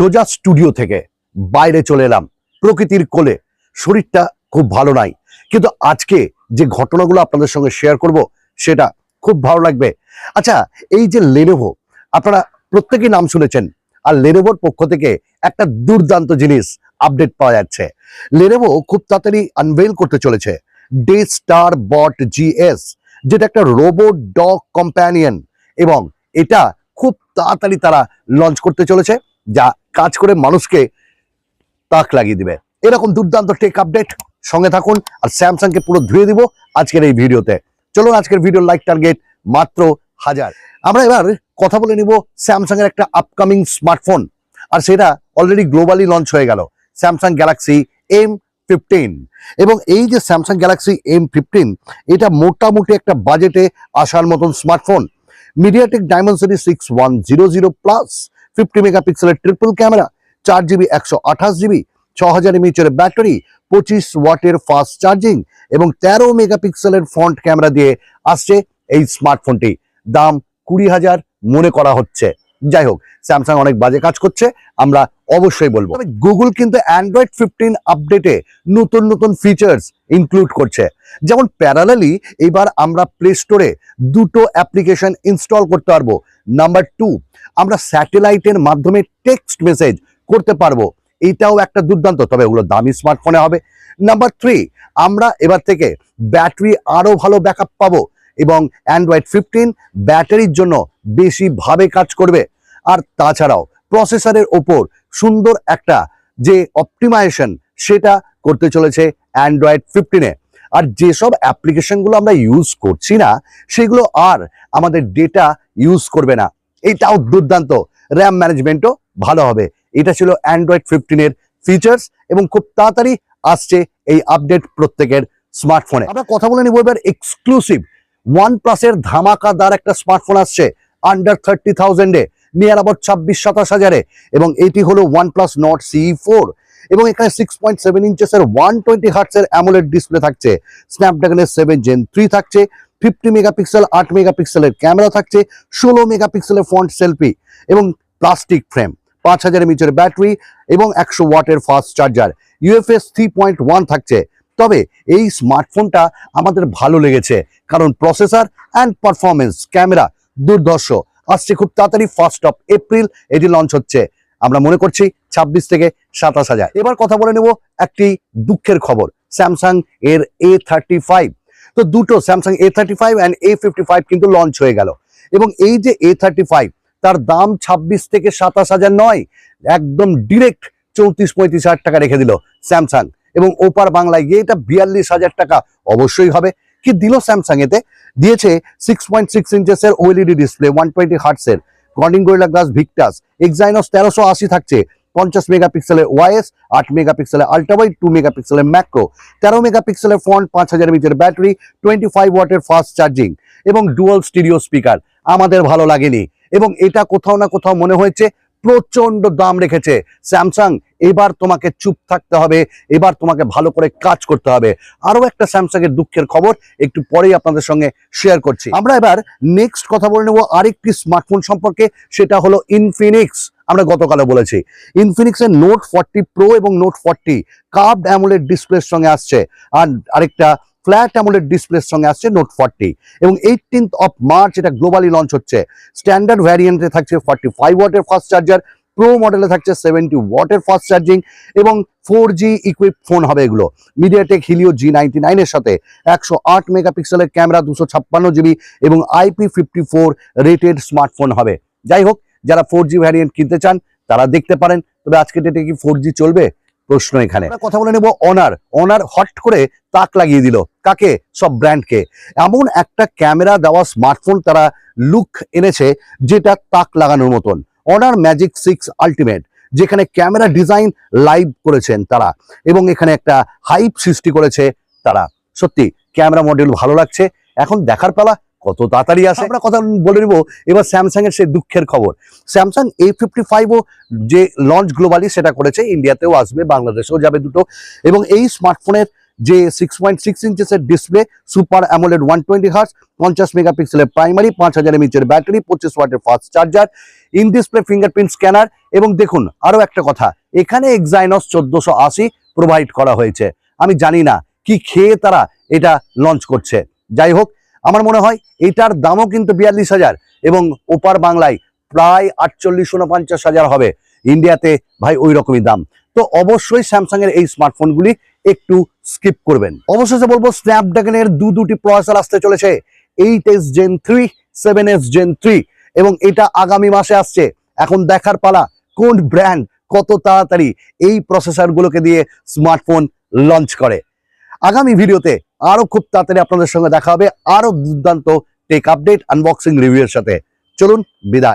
সোজা স্টুডিও থেকে বাইরে চলে এলাম। প্রকৃতির কোলে। শরীরটা খুব ভালো নাই। কিন্তু আজকে যে ঘটনাগুলো আপনাদের সঙ্গে শেয়ার করব, সেটা খুব ভালো লাগবে। আচ্ছা এই যে লেনোভো আপনারা প্রত্যেকেই নাম শুনেছেন, আর লেনোভোর পক্ষ থেকে একটা দুর্দান্ত জিনিস আপডেট পাওয়া যাচ্ছে। লেনোভো খুব তাড়াতাড়ি আনভেল করতে চলেছে। ডে স্টার বট জিএস যেটা একটা রোবট ডগ কম্প্যানিয়ন এবং এটা খুব তাড়াতাড়ি তারা লঞ্চ করতে চলেছে, যা কাজ করে মানুষকে তাক লাগিয়ে দিবে। এরকম দুর্দান্ত টেক আপডেট সঙ্গে থাকুন আর স্যামসাংকে পুরো ধুয়ে দিব আজকের এই ভিডিওতে। চলুন আজকের ভিডিও লাইক টার্গেট মাত্র হাজার। আমরা এবার কথা বলে নিব স্যামসাং এর একটা আপকামিং স্মার্টফোন আর সেটা অলরেডি গ্লোবালি লঞ্চ হয়ে গেল। স্যামসাং গ্যালাক্সি এম ফিফটিন এবং এই যে স্যামসাং গ্যালাক্সি এম ফিফটিন এটা মোটামুটি একটা বাজেটে আসার মতন smartphone MediaTek Dimensity six one zero zero plus fifty মেগাপিক্সেলের ট্রিপল ক্যামেরা চার জিবি, একশো আঠাশ জিবি, ছ হাজার এমএচের ব্যাটারি পঁচিশ ওয়াটের ফাস্ট চার্জিং এবং তেরো মেগাপিক্সেলের ফ্রন্ট ক্যামেরা দিয়ে আসছে এই স্মার্টফোনটি দাম কুড়ি হাজার মনে করা হচ্ছে। যাই হোক স্যামসাং অনেক বাজে কাজ করছে, আমরা অবশ্যই বলব। গুগল কিন্তু অ্যান্ড্রয়েড ফিফটিন আপডেটে নতুন নতুন ফিচার্স ইনক্লুড করছে। যেমন প্যারালালি এবার আমরা প্লে স্টোরে দুটো অ্যাপ্লিকেশন ইনস্টল করতে পারব। নাম্বার টু আমরা স্যাটেলাইটের মাধ্যমে টেক্সট মেসেজ করতে পারব। এইটাও একটা দুর্দান্ত, তবে ওগুলো দামি স্মার্টফোনে হবে। নাম্বার থ্রি আমরা এবার থেকে ব্যাটারি আরও ভালো ব্যাকআপ পাবো এবং অ্যান্ড্রয়েড ফিফটিন ব্যাটারির জন্য বেশি ভাবে কাজ করবে। আর তাছাড়াও প্রসেসরের ওপর সুন্দর একটা যে অপটিমাইজেশন সেটা করতে চলেছে অ্যান্ড্রয়েড ফিফটিনে আর যেসব অ্যাপ্লিকেশনগুলো আমরা ইউজ করছি না, সেগুলো আর আমাদের ডেটা ইউজ করবে না। এইটাও দুর্দান্ত। র্যাম ম্যানেজমেন্টও ভালো হবে। এটা ছিল অ্যান্ড্রয়েড ফিফটিনের ফিচার্স এবং খুব তাড়াতাড়ি আসছে এই আপডেট প্রত্যেকের স্মার্টফোনে আমরা কথা বলে নিব এবার এক্সক্লুসিভ ওয়ান প্লাসের ধামাকাদার একটা স্মার্টফোন আসছে আন্ডার থার্টি থাউজেন্ডে নিয়ার আবার ছাব্বিশ, সাতাশ হাজারে এবং এটি হলো OnePlus Nord C four এবং এখানে সিক্স পয়েন্ট সেভেন ইঞ্চেসের ওয়ান টোয়েন্টি হার্টসের অ্যামোলেড ডিসপ্লে থাকছে। স্ন্যাপড্রাগনের সেভেন জেন থ্রি থাকছে। ফিফটি মেগাপিক্সেল, আট মেগাপিক্সেলের ক্যামেরা থাকছে, ষোলো মেগাপিক্সেলের ফ্রন্ট সেলফি এবং প্লাস্টিক ফ্রেম, পাঁচ হাজার এমএচের ব্যাটারি এবং একশো ওয়াটের fast charger. UFS three point one থাকছে। তবে এই স্মার্টফোনটা আমাদের ভালো লেগেছে, কারণ প্রসেসর অ্যান্ড পারফরমেন্স ক্যামেরা দুর্ধর্ষ। আসছে খুব তাড়াতাড়ি ফার্স্ট অফ এপ্রিল এটি লঞ্চ হচ্ছে। আমরা মনে করছি ছাব্বিশ থেকে সাতাশ হাজার। এবার কথা বলে নেব একটি দুঃখের খবর স্যামসাং এর এ থার্টি ফাইভ তো দুটো Samsung A thirty five and A fifty five কিন্তু লঞ্চ হয়ে গেল। এবং এই যে এ থার্টি ফাইভ তার দাম ছাব্বিশ থেকে সাতাশ হাজার নয়, একদম ডিরেক্ট চৌত্রিশ পঁয়ত্রিশ হাজার টাকা রেখে দিল স্যামসাং এবং ওপার বাংলায় গিয়ে এটা বিয়াল্লিশ হাজার টাকা অবশ্যই হবে। কি দিল স্যামসাং এতে? দিয়েছে সিক্স পয়েন্ট সিক্স ইঞ্চেসের OLED display one twenty হার্টসের Corning Gorilla Glass Victus Exynos তেরোশো আশি থাকছে। পঞ্চাশ মেগাপিক্সেলের ওয়াইএস, আট মেগাপিক্সেলের আল্ট্রাওয়াইড, টু মেগাপিক্সেলের ম্যাক্রো, তেরো মেগাপিক্সেলের ফ্রন্ট, পাঁচ হাজার মিটার ব্যাটারি, টোয়েন্টি ফাইভ ওয়াটের ফাস্ট চার্জিং এবং ডুয়াল স্টিরিও স্পিকার। আমাদের ভালো লাগেনি এবং এটা কোথাও না কোথাও মনে হয়েছে প্রচণ্ড দাম রেখেছে। স্যামসাং, এবার তোমাকে চুপ থাকতে হবে, এবার তোমাকে ভালো করে কাজ করতে হবে। আরও একটা স্যামসাং এর দুঃখের খবর, একটু পরেই আপনাদের সঙ্গে শেয়ার করছি। আমরা এবার নেক্সট কথা বলে নেব আরেকটি স্মার্টফোন সম্পর্কে, সেটা হলো ইনফিনিক্স আমরা গতকালে বলেছি। ইনফিনিক্স এর নোট ফর্টি প্রো এবং নোট ফর্টি কার্ভড অ্যামোলেড ডিসপ্লের সঙ্গে আসছে আর আরেকটা ফ্ল্যাট অ্যামোলেড ডিসপ্লের সঙ্গে আসছে নোট ফর্টি এবং এইটিনথ অফ মার্চ এটা গ্লোবালি লঞ্চ হচ্ছে। স্ট্যান্ডার্ড ভ্যারিয়েন্টে থাকছে ফর্টি ফাইভ ওয়াটের ফাস্ট চার্জার প্রো মডেলে থাকছে সেভেন্টি ওয়াটের ফাস্ট চার্জিং এবং ফোর জি ইকুইপ ফোন হবে এগুলো। মিডিয়াটেক হিলিও জি নাইনটি নাইনের সাথে একশো আট মেগাপিক্সেলের ক্যামেরা দুশো ছাপ্পান্ন জিবি এবং IP fifty four rated smartphone হবে। যাই হোক যারা ফোর জি ভ্যারিয়েন্ট কিনতে চান, তারা দেখতে পারেন। তবে আজকে ডেটে কি ফোর চলবে? প্রশ্ন এখানে। কথা বলে নেব অনার অনার হট করে তাক লাগিয়ে দিল। কাকে? সব ব্র্যান্ডকে এমন একটা ক্যামেরা দেওয়া স্মার্টফোন তারা লুক এনেছে, যেটা তাক লাগানোর মতন। অনার ম্যাজিক সিক্স আলটিমেট যেখানে ক্যামেরা ডিজাইন লাইভ করেছেন তারা। এবং এখানে একটা হাইপ সৃষ্টি করেছে তারা। সত্যি ক্যামেরা মডেল ভালো লাগছে। এখন দেখার পালা কত তাড়াতাড়ি আসে? আমরা কথা বলে নিব। এবার স্যামসাং এর সেই দুঃখের খবর। স্যামসাং এ ফিফটি ফাইভও যে লঞ্চ গ্লোবালি সেটা করেছে ইন্ডিয়াতেও আসবে বাংলাদেশেও যাবে দুটো। এবং এই স্মার্টফোনের যে six point six ইঞ্চেসের display super AMOLED one twenty hertz পঞ্চাশ মেগাপিক্সেলের প্রাইমারি পাঁচ হাজার এমএচের ব্যাটারি পঁচিশ ওয়াটের fast charger in display fingerprint scanner এবং দেখুন আরও একটা কথা, এখানে এক্সাইনস চোদ্দশো আশি প্রোভাইড করা হয়েছে। আমি জানি না কি খেয়ে তারা এটা লঞ্চ করছে। যাই হোক আমার মনে হয় এটার দামও কিন্তু বিয়াল্লিশ হাজার এবং ওপার বাংলায় প্রায় আটচল্লিশ উনপঞ্চাশ হাজার হবে। ইন্ডিয়াতে ভাই ওই রকমই দাম। তো অবশ্যই স্যামসাং এর এই স্মার্টফোনগুলি একটু স্কিপ করবেন। অবশেষে বলব স্ন্যাপড্রাগনের দু দুটি প্রসেসর আসতে চলেছে। Eight S Gen three, seven S Gen three এবং এটা আগামী মাসে আসছে। এখন দেখার পালা কোন ব্র্যান্ড কত তাড়াতাড়ি এই প্রসেসরগুলোকে দিয়ে স্মার্টফোন লঞ্চ করে। আগামী ভিডিওতে আরও খুব তাড়াতাড়ি আপনাদের সঙ্গে দেখা হবে। আরও দুর্দান্ত টেক আপডেট আনবক্সিং রিভিউয়ের সাথে। চলুন, বিদায়।